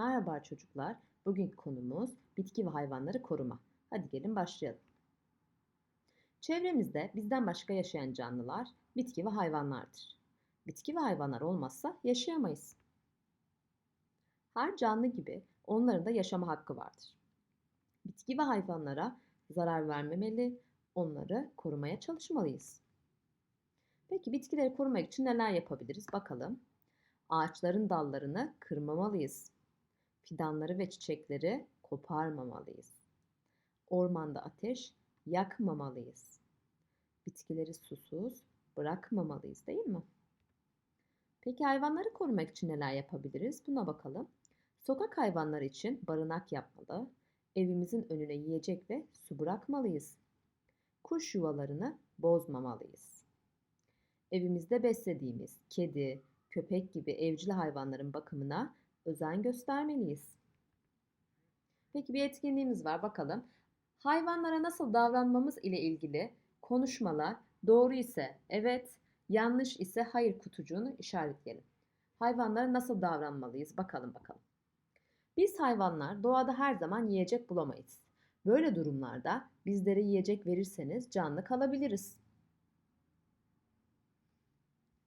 Merhaba çocuklar. Bugünkü konumuz bitki ve hayvanları koruma. Hadi gelin başlayalım. Çevremizde bizden başka yaşayan canlılar bitki ve hayvanlardır. Bitki ve hayvanlar olmazsa yaşayamayız. Her canlı gibi onların da yaşama hakkı vardır. Bitki ve hayvanlara zarar vermemeli, onları korumaya çalışmalıyız. Peki bitkileri korumak için neler yapabiliriz bakalım. Ağaçların dallarını kırmamalıyız. Fidanları ve çiçekleri koparmamalıyız. Ormanda ateş yakmamalıyız. Bitkileri susuz bırakmamalıyız değil mi? Peki hayvanları korumak için neler yapabiliriz? Buna bakalım. Sokak hayvanları için barınak yapmalı, evimizin önüne yiyecek ve su bırakmalıyız. Kuş yuvalarını bozmamalıyız. Evimizde beslediğimiz kedi, köpek gibi evcil hayvanların bakımına özen göstermeliyiz. Peki bir etkinliğimiz var bakalım. Hayvanlara nasıl davranmamız ile ilgili konuşmalar doğru ise evet, yanlış ise hayır kutucuğunu işaretleyelim. Hayvanlara nasıl davranmalıyız bakalım bakalım. Biz hayvanlar doğada her zaman yiyecek bulamayız. Böyle durumlarda bizlere yiyecek verirseniz canlı kalabiliriz.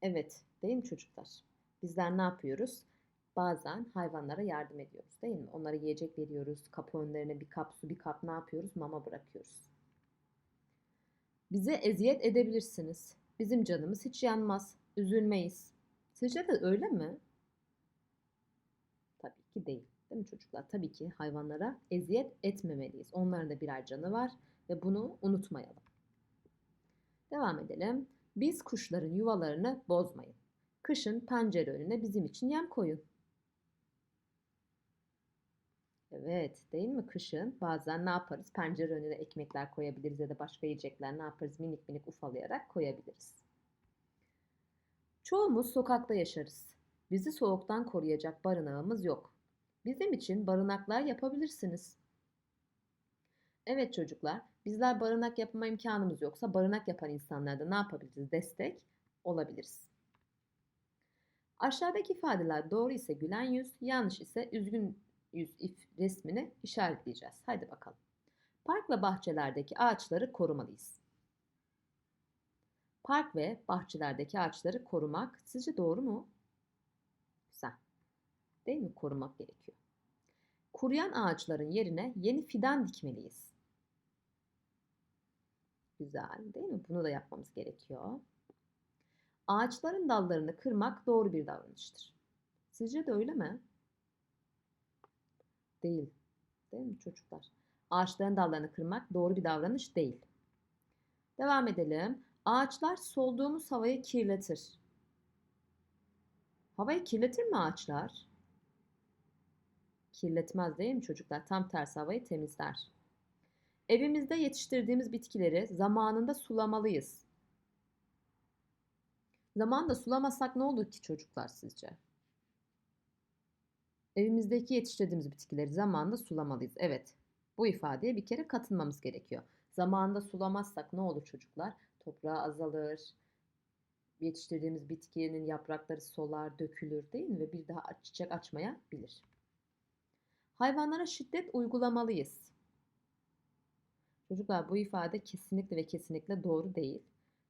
Evet, değil mi çocuklar? Bizler ne yapıyoruz? Bazen hayvanlara yardım ediyoruz değil mi? Onlara yiyecek veriyoruz. Kapı önlerine bir kap su, bir kap ne yapıyoruz? Mama bırakıyoruz. Bize eziyet edebilirsiniz. Bizim canımız hiç yanmaz. Üzülmeyiz. Sizce de öyle mi? Tabii ki değil. Değil mi çocuklar? Tabii ki hayvanlara eziyet etmemeliyiz. Onların da birer canı var ve bunu unutmayalım. Devam edelim. Biz kuşların yuvalarını bozmayın. Kışın pencere önüne bizim için yem koyun. Evet, değil mi? Kışın bazen ne yaparız? Pencere önüne ekmekler koyabiliriz ya da başka yiyecekler ne yaparız? Minik minik ufalayarak koyabiliriz. Çoğumuz sokakta yaşarız. Bizi soğuktan koruyacak barınağımız yok. Bizim için barınaklar yapabilirsiniz. Evet çocuklar, bizler barınak yapma imkanımız yoksa barınak yapan insanlarda ne yapabiliriz? Destek olabiliriz. Aşağıdaki ifadeler doğru ise gülen yüz, yanlış ise üzgün yüz if resmini işaretleyeceğiz. Haydi bakalım. Park ve bahçelerdeki ağaçları korumalıyız. Park ve bahçelerdeki ağaçları korumak sizce doğru mu? Güzel. Değil mi? Korumak gerekiyor. Kuruyan ağaçların yerine yeni fidan dikmeliyiz. Güzel değil mi? Bunu da yapmamız gerekiyor. Ağaçların dallarını kırmak doğru bir davranıştır. Sizce de öyle mi? Değil. Değil mi çocuklar? Ağaçların dallarını kırmak doğru bir davranış değil. Devam edelim. Ağaçlar solduğumuz havayı kirletir. Havayı kirletir mi ağaçlar? Kirletmez değil mi çocuklar? Tam tersi havayı temizler. Evimizde yetiştirdiğimiz bitkileri zamanında sulamalıyız. Zamanında sulamasak ne olur ki çocuklar sizce? Evimizdeki yetiştirdiğimiz bitkileri zamanında sulamalıyız. Evet, bu ifadeye bir kere katılmamız gerekiyor. Zamanında sulamazsak ne olur çocuklar? Toprağı azalır, yetiştirdiğimiz bitkinin yaprakları solar, dökülür değil mi? Ve bir daha çiçek açmayabilir. Hayvanlara şiddet uygulamalıyız. Çocuklar bu ifade kesinlikle ve kesinlikle doğru değil.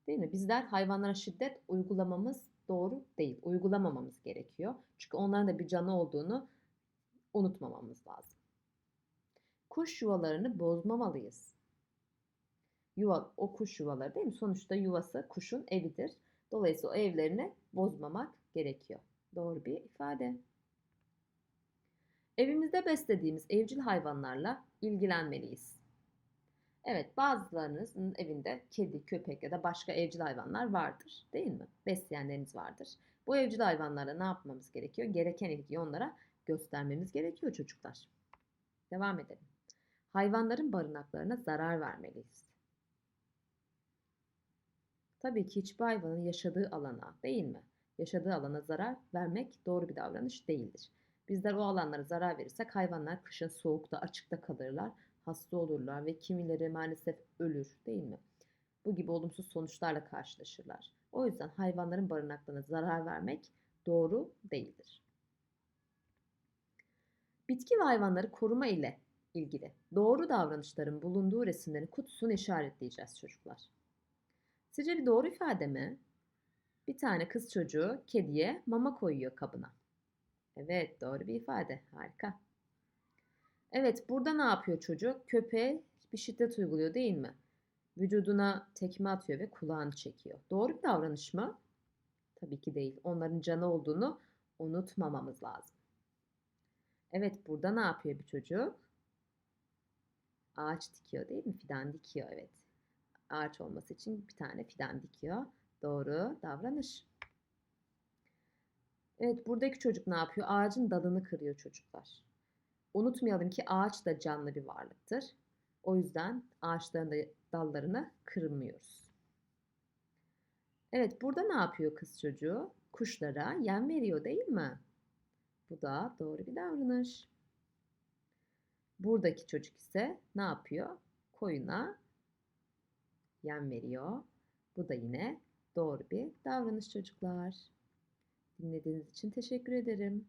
Değil mi? Bizler hayvanlara şiddet uygulamamız doğru değil. Uygulamamamız gerekiyor. Çünkü onların da bir canı olduğunu unutmamamız lazım. Kuş yuvalarını bozmamalıyız. Yuva, o kuş yuvaları değil mi? Sonuçta yuvası kuşun evidir. Dolayısıyla o evlerini bozmamak gerekiyor. Doğru bir ifade. Evimizde beslediğimiz evcil hayvanlarla ilgilenmeliyiz. Evet bazılarınızın evinde kedi, köpek ya da başka evcil hayvanlar vardır değil mi? Besleyenleriniz vardır. Bu evcil hayvanlara ne yapmamız gerekiyor? Gereken ilgiyi onlara göstermemiz gerekiyor çocuklar. Devam edelim. Hayvanların barınaklarına zarar vermeliyiz. Tabii ki hiçbir hayvanın yaşadığı alana değil mi? Yaşadığı alana zarar vermek doğru bir davranış değildir. Bizler o alanlara zarar verirsek hayvanlar kışın soğukta, açıkta kalırlar, hasta olurlar ve kimileri maalesef ölür değil mi? Bu gibi olumsuz sonuçlarla karşılaşırlar. O yüzden hayvanların barınaklarına zarar vermek doğru değildir. Bitki ve hayvanları koruma ile ilgili doğru davranışların bulunduğu resimlerin kutusunu işaretleyeceğiz çocuklar. Sizce bir doğru ifade mi? Bir tane kız çocuğu kediye mama koyuyor kabına. Evet, doğru bir ifade. Harika. Evet, burada ne yapıyor çocuk? Köpeğe bir şiddet uyguluyor değil mi? Vücuduna tekme atıyor ve kulağını çekiyor. Doğru bir davranış mı? Tabii ki değil. Onların canı olduğunu unutmamamız lazım. Evet, burada ne yapıyor bir çocuk? Ağaç dikiyor değil mi? Fidan dikiyor, evet. Ağaç olması için bir tane fidan dikiyor. Doğru davranış. Evet, buradaki çocuk ne yapıyor? Ağacın dalını kırıyor çocuklar. Unutmayalım ki ağaç da canlı bir varlıktır. O yüzden ağaçların da dallarını kırmıyoruz. Evet, burada ne yapıyor kız çocuğu? Kuşlara yem veriyor değil mi? Bu da doğru bir davranış. Buradaki çocuk ise ne yapıyor? Koyuna yem veriyor. Bu da yine doğru bir davranış çocuklar. Dinlediğiniz için teşekkür ederim.